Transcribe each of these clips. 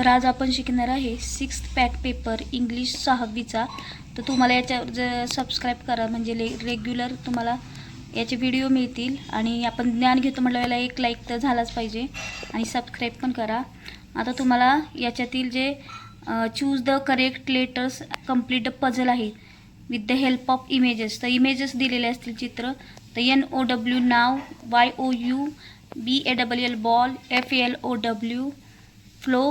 तर आज आपण शिकणार आहे सिक्स्थ पॅक पेपर इंग्लिश सहावीचा तर तुम्हाला याच्यावर जर सबस्क्राईब करा म्हणजे ले रेग्युलर तुम्हाला याचे व्हिडिओ मिळतील आणि आपण ज्ञान घेतो वेळेला एक लाईक तर झालाच पाहिजे आणि सबस्क्राईब पण करा आता तुम्हाला याच्यातील जे choose the correct letters complete the puzzle आहे with the help of images तर इमेजेस दिलेले असतील चित्र तर N O W now Y O U B A W L ball F L O W flow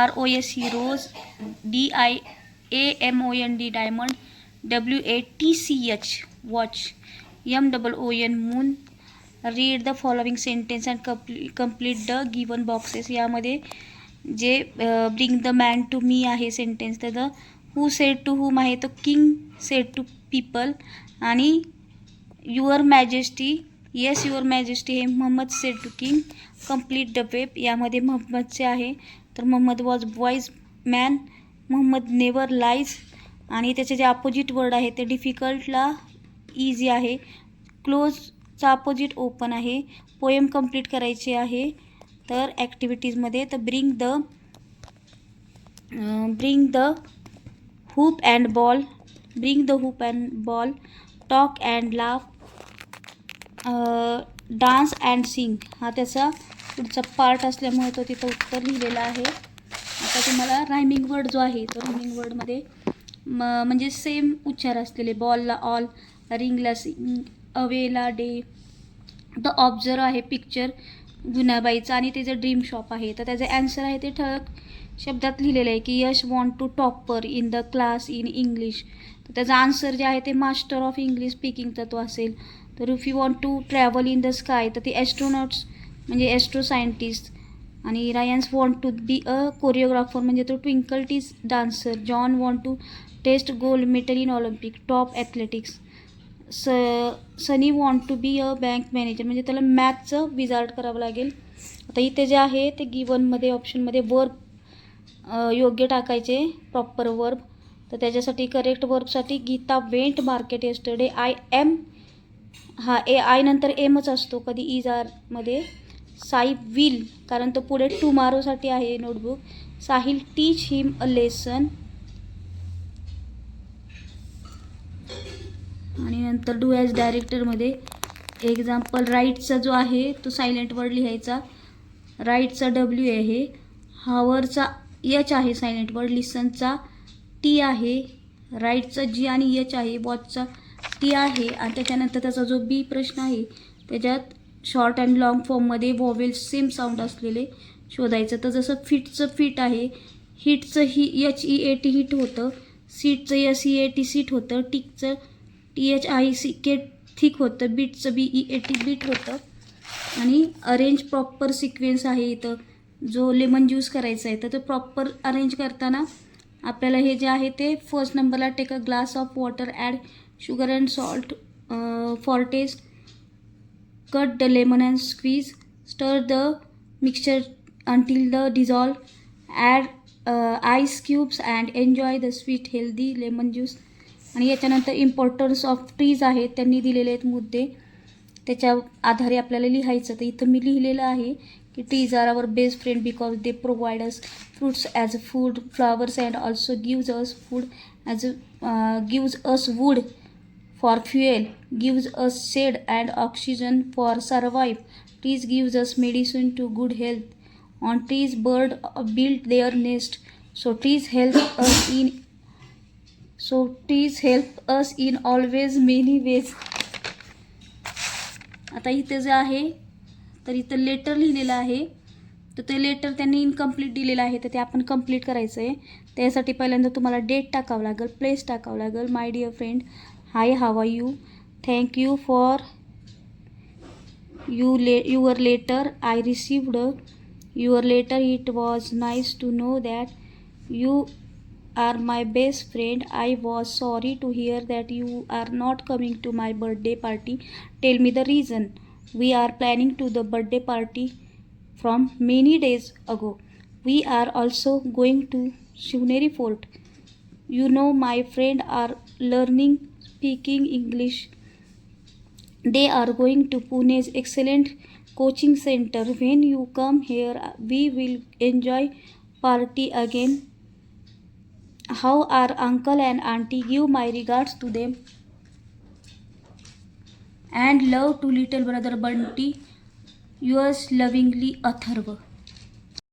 R O S heroes rose D I A M O N D diamond W A T C H watch M double O N moon read the following sentence and complete complete the given boxes यामध्ये जे bring the man to me आहे sentence तर the who said to whom आहे तो king said to people आणि your majesty yes your majesty हे Mohammed said to king complete the web यामध्ये मोहम्मदचे आहे तर Mohammed was boys man Mohammed never lies आणि त्याचे जे अपोजिट वर्ड आहे ते डिफिकल्टला इझी आहे क्लोजचा अपोजिट ओपन आहे पोएम कंप्लीट करायचे आहे तर ॲक्टिव्हिटीजमध्ये तर bring the bring the hoop and ball bring the hoop and ball talk and laugh dance and sing हा त्याचा पुढचा पार्ट असल्यामुळे तो तिथं उत्तर लिहिलेला आहे आता तुम्हाला रायमिंग वर्ड जो आहे तो रायमिंग वर्डमध्ये म म्हणजे सेम उच्चार असलेले बॉलला ऑल रिंगला सिंग अवेला डे द ऑब्झर्व आहे पिक्चर गुन्हाबाईचं आणि त्याचं ड्रीम शॉप आहे तर त्याचं अँसर आहे ते ठळक शब्दात लिहिलेलं आहे की Yash want to topper in the class in English तर त्याचा आन्सर जे आहे ते मास्टर ऑफ इंग्लिश स्पीकिंगचा तो असेल तर if you want to travel in the sky तर ते ॲस्ट्रोनॉट्स म्हणजे ॲस्ट्रो सायंटिस्ट आणि Ryan's want to be a choreographer म्हणजे तो twinkle toes dancer John want to test gold medal in Olympic top athletics स Sunny want to be a bank manager म्हणजे त्याला मॅथचं wizard करावं लागेल आता इथे जे आहे ते गिवनमध्ये ऑप्शनमध्ये वर्क योग्य टाकायचे प्रॉपर वर्ब तर त्याच्यासाठी correct वर्बसाठी Geeta went market yesterday I am हा ए आय नंतर एमच असतो कधी इज आरमध्ये साई विल कारण तो पुढे टुमारोसाठी आहे notebook Sahil teach him a lesson आणि नंतर डू ॲज डायरेक्टरमध्ये एक्झाम्पल राईटचा जो आहे तो सायलेंट वर्ड लिहायचा राईटचा डब्ल्यू आहे हावरचा एच आहे वर्ड लिसनचा टी आहे राईटचा जी आणि एच आहे वॉचचा टी आहे आणि त्याच्यानंतर त्याचा जो बी प्रश्न आहे त्याच्यात शॉर्ट अँड लाँग फॉर्ममध्ये वॉवेल सेम साऊंड असलेले शोधायचं तर जसं फिटचं फिट आहे हिटचं ही H E A T heat होतं सीटचं S E A T seat होतं टिकचं T H I C K thick होतं बीटचं B E A T beat होतं आणि अरेंज प्रॉपर सिक्वेन्स आहे इथं जो लेमन ज्यूस करायचा आहे तर तो प्रॉपर अरेंज करताना आपल्याला हे जे आहे ते फर्स्ट नंबरला take a glass of water add sugar and salt for taste cut the lemon and squeeze stir the mixture until the dissolve add ice cubes and enjoy the sweet healthy lemon juice आणि याच्यानंतर importance of trees आहेत त्यांनी दिलेले आहेत मुद्दे त्याच्या आधारे आपल्याला लिहायचं तर इथं मी लिहिलेलं आहे की trees are our best friend because they provide us fruits as a food flowers and also gives us food as a gives us wood for fuel gives us shade and oxygen for survive trees gives us medicine to good health on trees bird build their nest so trees help us in so trees help us in always many ways आता इथे जे आहे तर इथं letter लिहिलेलं आहे तर ते लेटर त्यांनी इनकम्प्लीट दिलेलं आहे तर ते आपण कम्प्लीट करायचं आहे त्यासाठी पहिल्यांदा तुम्हाला डेट टाकावं लागेल प्लेस टाकावं लागेल माय dear friend hi how are you thank you for you ले your letter I received your letter it was nice to know that you are my best friend I was sorry to hear that you are not coming to my birthday party tell me the reason we are planning to the birthday party from many days ago. We are also going to Shivneri Fort. You know my friend are learning speaking English. They are going to Pune's excellent coaching center. When you come here, we will enjoy party again. How are uncle and auntie? Give my regards to them and love to little brother Bunty. Yours lovingly, Atharva.